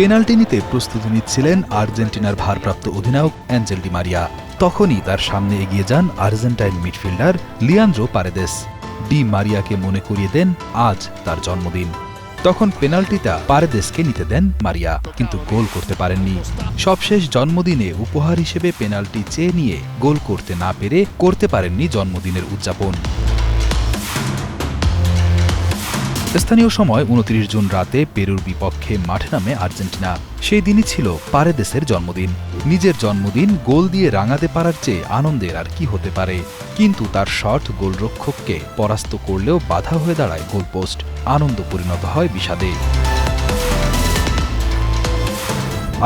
Penalty নিতে প্রস্তুতি নিচ্ছিলেন আর্জেন্টিনার ভারপ্রাপ্ত অধিনায়ক অ্যাঞ্জেল ডি মারিয়া। তখনই তার সামনে এগিয়ে যান Argentine midfielder Leandro Paredes. Di মারিয়াকে মনে করিয়ে দেন আজ তার জন্মদিন। তখন পেনাল্টিটা পারেদেসকে নিতে দেন মারিয়া, কিন্তু গোল করতে পারেননি। সবশেষ জন্মদিনে উপহার হিসেবে পেনাল্টি চেয়ে নিয়ে গোল করতে না পেরে করতে পারেননি জন্মদিনের উদযাপন। স্থানীয় সময় উনত্রিশ জুন রাতে পেরুর বিপক্ষে মাঠে নামে আর্জেন্টিনা। সেই দিনই ছিল পারেদেসের জন্মদিন। নিজের জন্মদিন গোল দিয়ে রাঙাতে পারার চেয়ে আনন্দের আর কি হতে পারে। কিন্তু তার শট গোলরক্ষককে পরাস্ত করলেও বাধা হয়ে দাঁড়ায় গোলপোস্ট। আনন্দ পরিণত হয় বিষাদে।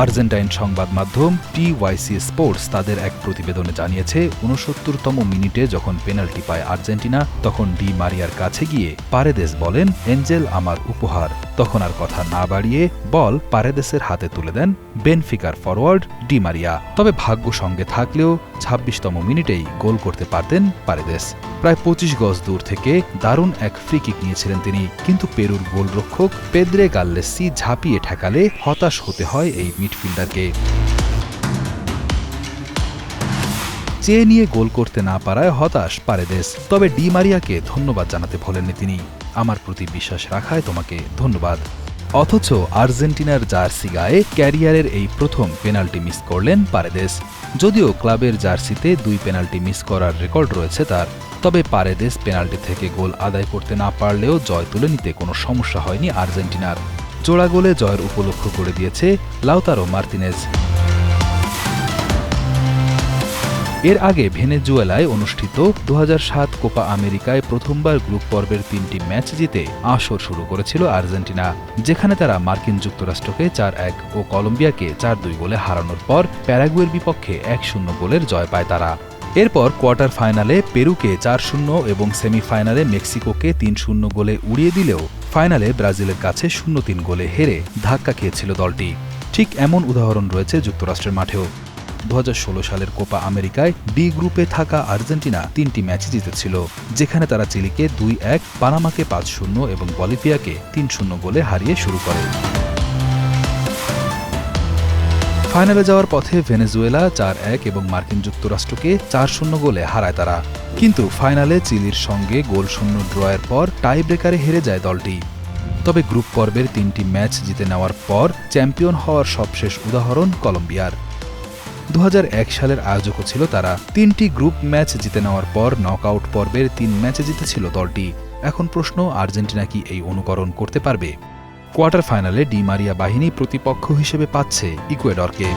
আর্জেন্টাইন সংবাদ মাধ্যম টিওয়াইসি স্পোর্টস তাদের এক প্রতিবেদনে জানিয়েছে উনসত্তরতম মিনিটে যখন পেনাল্টি পায় আর্জেন্টিনা, তখন ডি মারিয়ার কাছে গিয়ে পারেদেস বলেন, এঞ্জেল আমার উপহার। তখন আর কথা না বাড়িয়ে বল পারেদেসের হাতে তুলে দেন বেনফিকার ফরওয়ার্ড ডি মারিয়া। তবে ভাগ্য সঙ্গে থাকলেও ছাব্বিশতম মিনিটেই গোল করতে পারতেন পারেদেস। প্রায় পঁচিশ গজ দূর থেকে দারুণ এক ফ্রি কিক নিয়েছিলেন তিনি, কিন্তু পেরুর গোলরক্ষক পেদ্রে গাল্লেসি ঝাঁপিয়ে ঠেকালে হতাশ হতে হয় এই মিডফিল্ডারকে। চেয়ে নিয়ে গোল করতে না পারায় হতাশ পারেদেস, তবে ডি মারিয়াকে ধন্যবাদ জানাতে ভোলেননি তিনি। আমার প্রতি বিশ্বাস রাখায় তোমাকে ধন্যবাদ। অথচ আর্জেন্টিনার জার্সি গায়ে ক্যারিয়ারের এই প্রথম পেনাল্টি মিস করলেন পারেদেস। যদিও ক্লাবের জার্সিতে দুই পেনাল্টি মিস করার রেকর্ড রয়েছে তার, তবে পারেদেস পেনাল্টি থেকে গোল আদায় করতে না পারলেও জয় তুলে নিতে কোনো সমস্যা হয়নি আর্জেন্টিনার। জোড়া গোলে জয়ের উপলক্ষ করে দিয়েছে লাউতারো মার্তিনেজ। এর আগে ভেনেজুয়েলায় অনুষ্ঠিত দু হাজার সাত কোপা আমেরিকায় প্রথমবার গ্রুপ পর্বের তিনটি ম্যাচ জিতে আসর শুরু করেছিল আর্জেন্টিনা, যেখানে তারা মার্কিন যুক্তরাষ্ট্রকে চার এক ও কলম্বিয়াকে চার দুই গোলে হারানোর পর প্যারাগুয়ের বিপক্ষে এক শূন্য গোলের জয় পায় তারা। এরপর কোয়ার্টার ফাইনালে পেরুকে চার শূন্য এবং সেমিফাইনালে মেক্সিকোকে তিন শূন্য গোলে উড়িয়ে দিলেও ফাইনালে ব্রাজিলের কাছে শূন্য তিন গোলে হেরে ধাক্কা খেয়েছিল দলটি। ঠিক এমন উদাহরণ রয়েছে যুক্তরাষ্ট্রের মাঠেও। দু হাজার ষোলো সালের কোপা আমেরিকায় ডি গ্রুপে থাকা আর্জেন্টিনা তিনটি ম্যাচ জিতেছিল, যেখানে তারা চিলিকে দুই এক, পানামাকে পাঁচ শূন্য এবং বলিভিয়াকে তিন শূন্য গোলে হারিয়ে শুরু করে। ফাইনালে যাওয়ার পথে ভেনেজুয়েলা চার এক এবং মার্কিন যুক্তরাষ্ট্রকে চার শূন্য গোলে হারায় তারা। কিন্তু ফাইনালে চিলির সঙ্গে গোল শূন্য ড্রয়ের পর টাই ব্রেকারে হেরে যায় দলটি। তবে গ্রুপ পর্বের তিনটি ম্যাচ জিতে নেওয়ার পর চ্যাম্পিয়ন হওয়ার সবশেষ উদাহরণ কলম্বিয়ার। দু হাজার এক সালের আয়োজকও ছিল তারা। তিনটি গ্রুপ ম্যাচ জিতে নেওয়ার পর নকআউট পর্বের তিন ম্যাচে জিতেছিল দলটি। এখন প্রশ্ন, আর্জেন্টিনা কি এই অনুকরণ করতে পারবে? কোয়ার্টার ফাইনালে ডিমারিয়া বাহিনী প্রতিপক্ষ হিসেবে পাচ্ছে ইকুয়েডরকে।